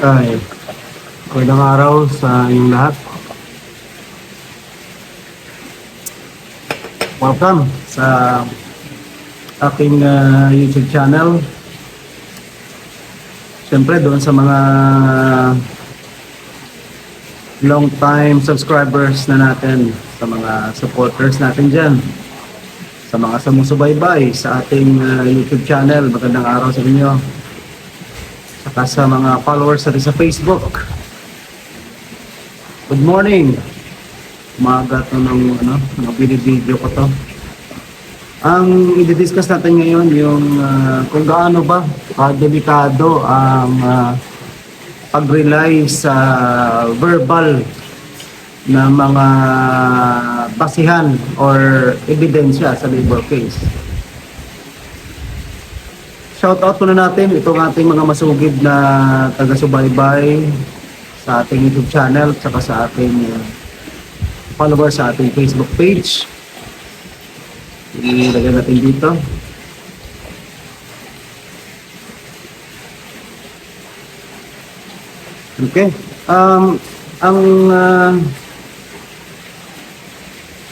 Ay, magandang araw sa inyong lahat. Welcome sa aking ah, YouTube channel. Siyempre, doon sa mga long time subscribers na natin, sa mga supporters natin dyan, sa mga sumusubaybay sa ating ah, YouTube channel, magandang araw sa inyo saka sa mga followers natin sa Facebook. Good morning! Umaga to ng ano, mga binibideo ko to. Ang i-discuss natin ngayon yung ah, kung gaano ba kadelikado ang ah, pag-rely sa verbal na mga basihan or ebidensya sa labor case. Shout out muna natin itong ating mga masugid na taga-subaybay sa ating YouTube channel at sa ating uh, followers sa ating Facebook page. Ilagay natin dito. Okay. Um, ang uh,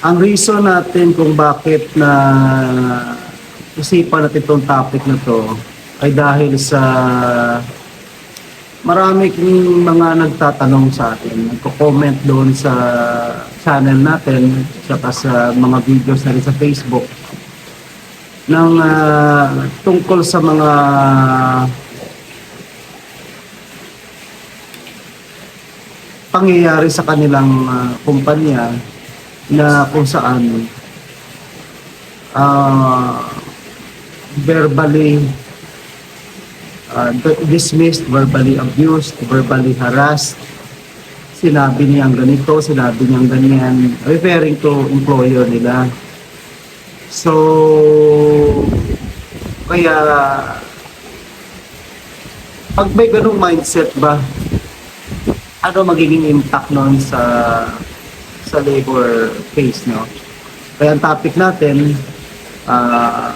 ang reason natin kung bakit na isipan natin itong topic na to ay dahil sa marami kong mga nagtatanong sa atin, nagko-comment doon sa channel natin, saka sa mga videos na rin sa Facebook ng ah, tungkol sa mga pangyayari sa kanilang ah, kumpanya na kung saan ah verbally uh, dismissed, verbally abused, verbally harassed. Sinabi niyang ganito, sinabi niyang ganyan, referring to employer nila. So, kaya, pag may ganung mindset ba, ano magiging impact nun sa sa labor case, no? Kaya ang topic natin, ah,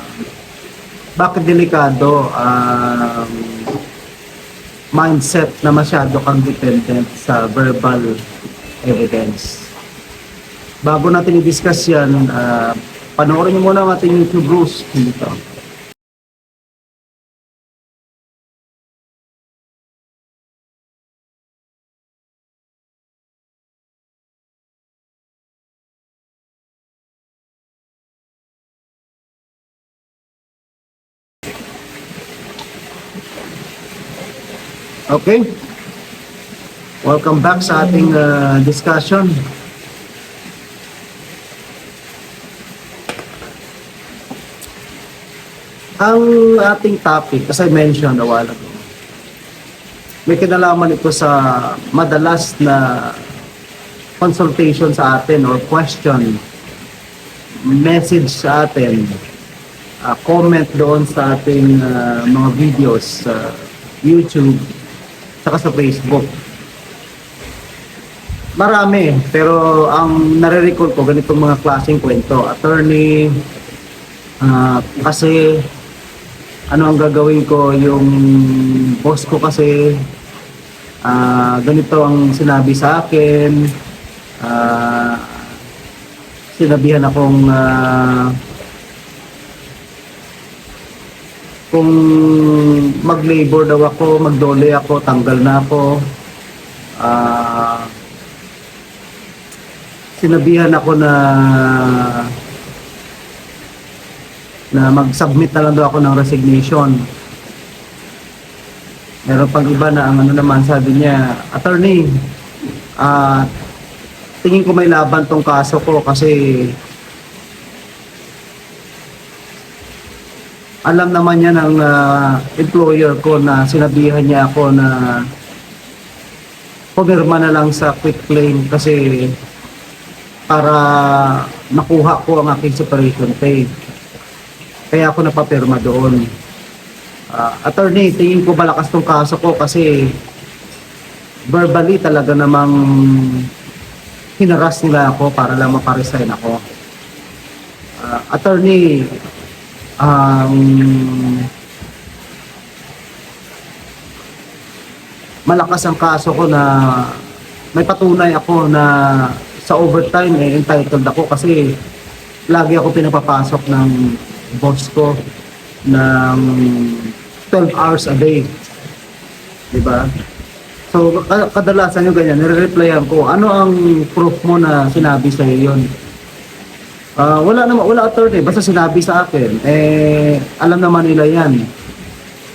bakit delikado ang mindset na masyado kang dependent sa verbal evidence. Bago natin i-discuss yan, ah, panoorin niyo muna ang ating YouTube rules dito. Okay? Welcome back sa ating uh, discussion. Ang ating topic, as I mentioned a while ago, may kinalaman ito sa madalas na consultation sa atin or question, message sa atin, uh, comment doon sa ating uh, mga videos sa YouTube, saka sa Facebook. Marami, pero ang nare-recall ko ganitong mga klaseng kwento. Attorney, ah, kasi ano ang gagawin ko yung boss ko kasi ah, ganito ang sinabi sa akin. Ah, sinabihan akong ah, kung mag-labor daw ako, mag-dole ako, tanggal na ako. Ah, sinabihan ako na na mag-submit na lang daw ako ng resignation. Meron pang iba na ang ano naman sabi niya, attorney, ah tingin ko may laban tong kaso ko kasi alam naman niya ng ah, employer ko na sinabihan niya ako na pumirma na lang sa quick claim kasi para makuha ko ang aking separation pay. Kaya ako napapirma doon. Ah, attorney, tingin ko malakas tong kaso ko kasi verbally talaga namang hinaras nila ako para lang maparesign ako. Ah, attorney, um, malakas ang kaso ko na may patunay ako na sa overtime eh, entitled ako kasi lagi ako pinapapasok ng boss ko ng 12 hours a day. Di ba? So, ka- kadalasan yung ganyan, nire-replyan ko, ano ang proof mo na sinabi sa iyo yun? Ah, wala naman, wala attorney, basta sinabi sa akin, eh, alam naman nila yan.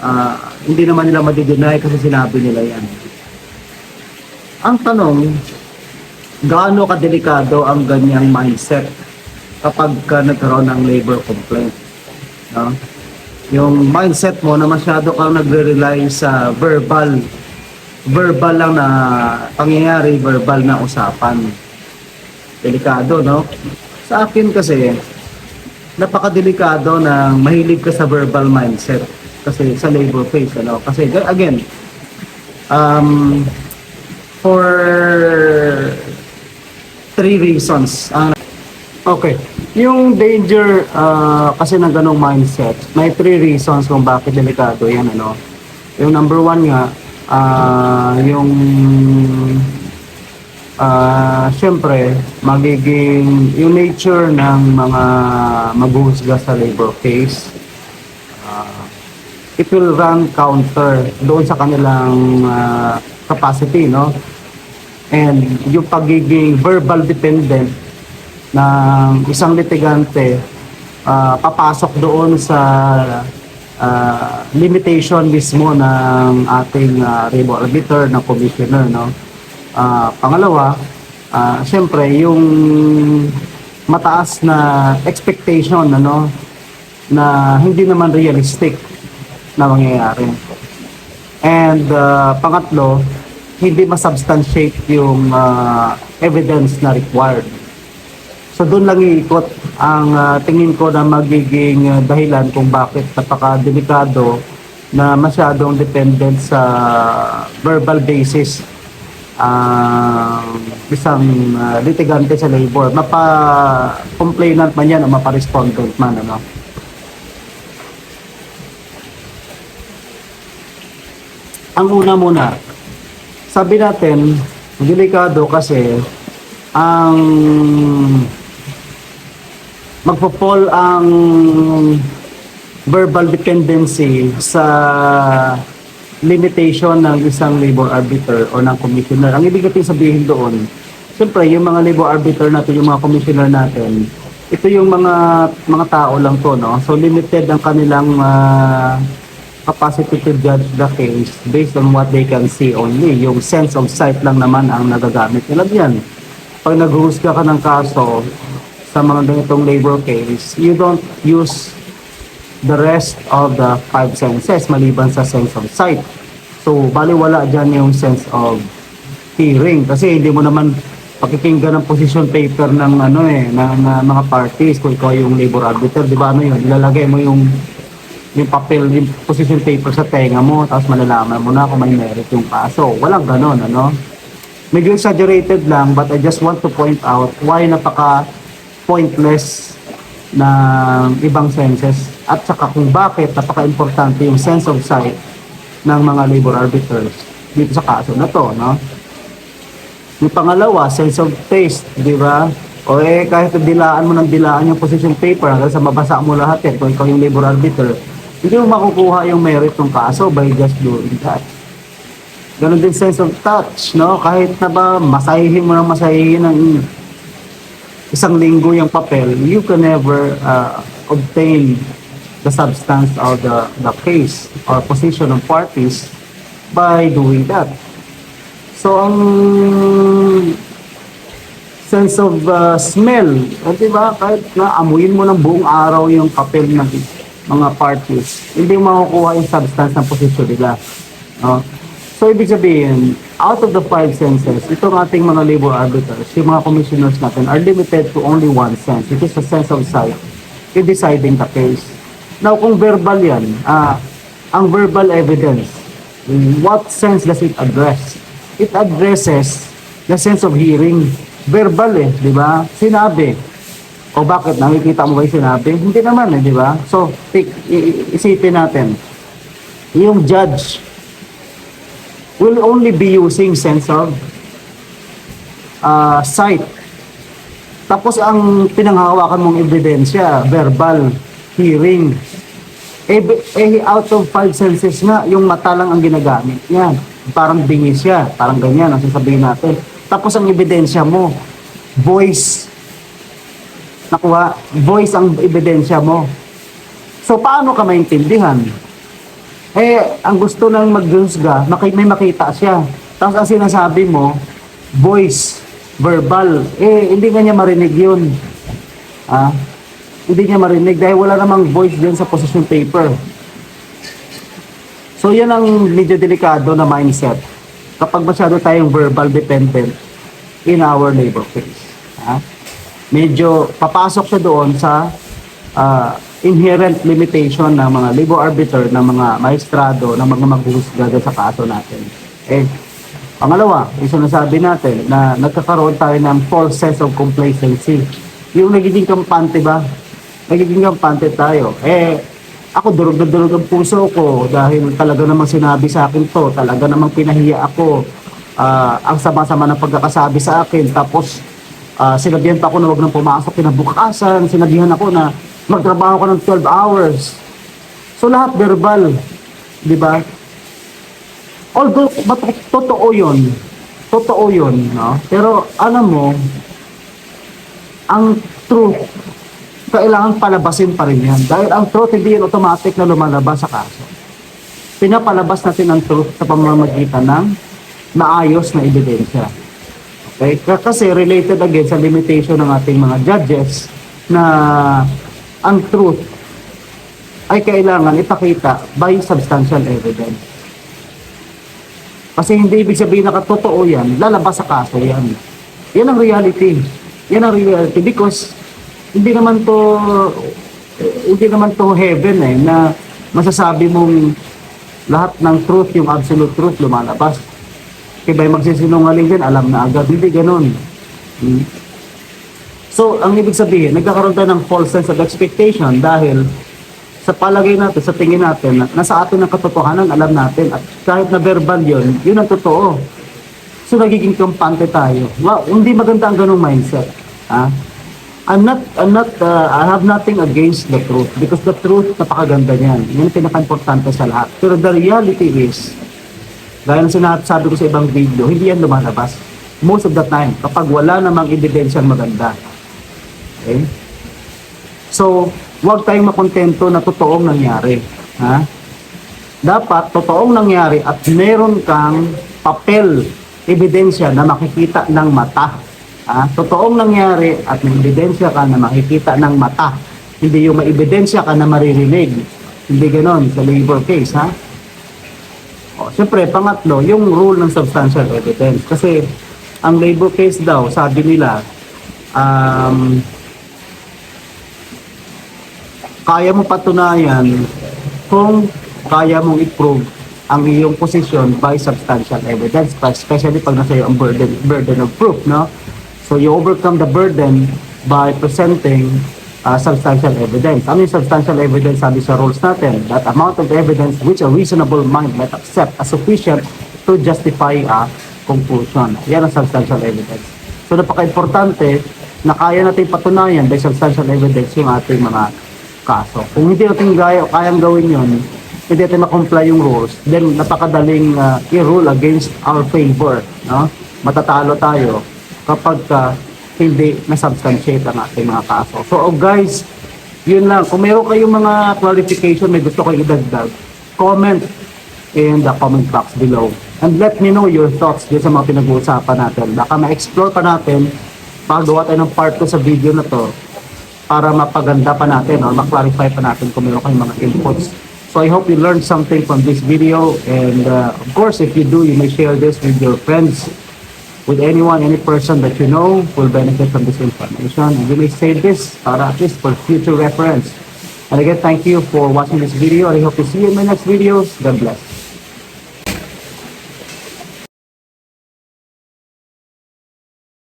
Ah, hindi naman nila madi-deny kasi sinabi nila yan. Ang tanong, gaano kadelikado ang ganyang mindset kapag ka nagkaroon ng labor complaint? No? Yung mindset mo na masyado kang nagre-rely sa verbal verbal lang na pangyayari, verbal na usapan. Delikado, no? Sa akin kasi, napakadelikado na mahilig ka sa verbal mindset kasi sa labor phase, ano? Kasi, again, um, for three reasons. Ang Okay. Yung danger ah, kasi ng ganong mindset, may three reasons kung bakit delikado yan. Ano? Yung number one nga, ah, yung ah, syempre, magiging yung nature ng mga maghuhusga sa labor case, ah, it will run counter doon sa kanilang ah, capacity, no? And yung pagiging verbal dependent ng isang litigante ah, papasok doon sa ah, limitation mismo ng ating uh, labor arbiter ng commissioner no Ah, pangalawa ah, syempre yung mataas na expectation ano na hindi naman realistic na mangyayari. And ah, pangatlo hindi masubstantiate yung ah, evidence na required. So doon lang iikot ang ah, tingin ko na magiging ah, dahilan kung bakit napaka-delikado na masyadong dependent sa verbal basis ang isang ah, litigante sa labor. Mapa-complainant man yan o mapa-respondent man. Ano? Ang una muna, sabi natin, delikado kasi ang magpo-fall ang verbal dependency sa limitation ng isang labor arbiter o ng commissioner. Ang ibig natin sabihin doon, siyempre yung mga labor arbiter natin, yung mga commissioner natin, ito yung mga mga tao lang to, no? So limited ang kanilang ah, capacity to judge the case based on what they can see only. Yung sense of sight lang naman ang nagagamit nila diyan. Pag naghuhusga ka ng kaso, sa mga ganitong labor case, you don't use the rest of the five senses maliban sa sense of sight. So, baliwala dyan yung sense of hearing. Kasi hindi mo naman pakikinggan ng position paper ng ano eh ng uh, mga parties kung ikaw yung labor arbiter di ba? Ano yun? Ilalagay mo yung yung papel yung position paper sa tenga mo tapos malalaman mo na kung may merit yung kaso. Walang ganon ano? Medyo exaggerated lang but I just want to point out why napaka pointless na ibang senses at saka kung bakit napaka-importante yung sense of sight ng mga labor arbiters dito sa kaso na to, no? Yung pangalawa, sense of taste, di ba? O eh, kahit dilaan mo ng dilaan yung position paper hanggang sa mabasa mo lahat eh, kung ikaw yung labor arbiter, hindi mo makukuha yung merit ng kaso by just doing that. Ganon din sense of touch, no? Kahit na ba masahihin mo ng masahihin ng isang linggo yung papel, you can never uh, obtain the substance of the, the case or position of parties by doing that. So, ang sense of uh, smell, eh, di ba? Kahit na amuyin mo ng buong araw yung papel ng mga parties, hindi makukuha yung substance ng position nila. No? So, ibig sabihin, out of the five senses, itong ating mga labor arbiters, yung mga commissioners natin are limited to only one sense, which is the sense of sight in deciding the case. Now, kung verbal yan, ah, ang verbal evidence, what sense does it address? It addresses the sense of hearing. Verbal eh, di ba? Sinabi. O bakit? Nakikita mo ba yung sinabi? Hindi naman eh, di ba? So, i- isipin natin, yung judge will only be using sense of uh, sight. Tapos ang pinanghawakan mong ebidensya, verbal, hearing. Eh, eh, out of five senses nga, yung mata lang ang ginagamit niya. Parang bingi siya, parang ganyan ang sasabihin natin. Tapos ang ebidensya mo, voice. Nakuha, voice ang ebidensya mo. So, paano ka maintindihan? Eh, ang gusto ng maghusga, maki- may makita siya. Tapos ang sinasabi mo, voice, verbal. Eh, hindi nga niya marinig yun. Ah, hindi niya marinig dahil wala namang voice dyan sa position paper. So, yan ang medyo delikado na mindset. Kapag masyado tayong verbal dependent in our labor case. Ah, medyo papasok siya doon sa ah, inherent limitation ng mga labor arbiter, ng mga maestrado, ng mga maghuhusga sa kaso natin. Eh, pangalawa, yung sinasabi natin na nagkakaroon tayo ng false sense of complacency. Yung nagiging kampante ba? Nagiging kampante tayo. Eh, ako durog na durog ang puso ko dahil talaga namang sinabi sa akin to, talaga namang pinahiya ako. Ah, ang sama-sama ng pagkakasabi sa akin. Tapos, Ah, sinabihan pa ako na huwag nang pumasok kinabukasan. Sinabihan ako na magtrabaho ka ng 12 hours. So lahat verbal. Di ba? Although, but, totoo yun. Totoo yun. No? Pero alam mo, ang truth, kailangan palabasin pa rin yan. Dahil ang truth hindi yan automatic na lumalabas sa kaso. Pinapalabas natin ang truth sa pamamagitan ng maayos na ebidensya. Okay? Kasi related again sa limitation ng ating mga judges na ang truth ay kailangan ipakita by substantial evidence. Kasi hindi ibig sabihin na totoo yan, lalabas sa kaso yan. Yan ang reality. Yan ang reality because hindi naman to hindi naman to heaven eh na masasabi mong lahat ng truth, yung absolute truth lumalabas. Kaya ba magsisinungaling din, alam na agad. Hindi ganun. Hmm. So, ang ibig sabihin, nagkakaroon tayo ng false sense of expectation dahil sa palagay natin, sa tingin natin, na nasa atin ang katotohanan, alam natin. At kahit na verbal yun, yun ang totoo. So, nagiging kampante tayo. Wow, hindi maganda ang ganung mindset. Ha? I'm not, I'm not, uh, I have nothing against the truth because the truth, napakaganda niyan. Yan ang pinaka-importante sa lahat. Pero the reality is, Gaya ng sinasabi ko sa ibang video, hindi yan lumalabas. Most of the time, kapag wala namang ebidensyang maganda. Okay? So, huwag tayong makontento na totoong nangyari. Ha? Dapat totoong nangyari at meron kang papel, ebidensya na makikita ng mata. Ha? Totoong nangyari at may ebidensya ka na makikita ng mata. Hindi yung may ebidensya ka na maririnig. Hindi ganon sa labor case. Ha? O, Siyempre, pangatlo, yung rule ng substantial evidence. Kasi, ang labor case daw, sabi nila, um, kaya mo patunayan kung kaya mong i-prove ang iyong position by substantial evidence, especially pag nasa iyo ang burden, burden of proof, no? So, you overcome the burden by presenting uh, substantial evidence. Ano yung substantial evidence sabi sa rules natin? That amount of evidence which a reasonable mind might accept as sufficient to justify a conclusion. Yan ang substantial evidence. So napaka-importante na kaya natin patunayan by substantial evidence yung ating mga kaso. Kung hindi natin gaya, kayang gawin yun, hindi natin ma-comply yung rules, then napakadaling uh, i-rule against our favor. No? Matatalo tayo kapag ka hindi na-substantiate ang ating mga kaso. So oh, guys, yun lang. Kung meron kayong mga clarification, may gusto kayong idagdag, comment in the comment box below. And let me know your thoughts dyan sa mga pinag-uusapan natin. Baka ma-explore pa natin, pagawa tayo ng part 2 sa video na to para mapaganda pa natin or ma-clarify pa natin kung meron kayong mga inputs. So I hope you learned something from this video and uh, of course if you do, you may share this with your friends, with anyone, any person that you know will benefit from this information. And you may save this para at least for future reference. And again, thank you for watching this video. I hope to see you in my next videos. God bless.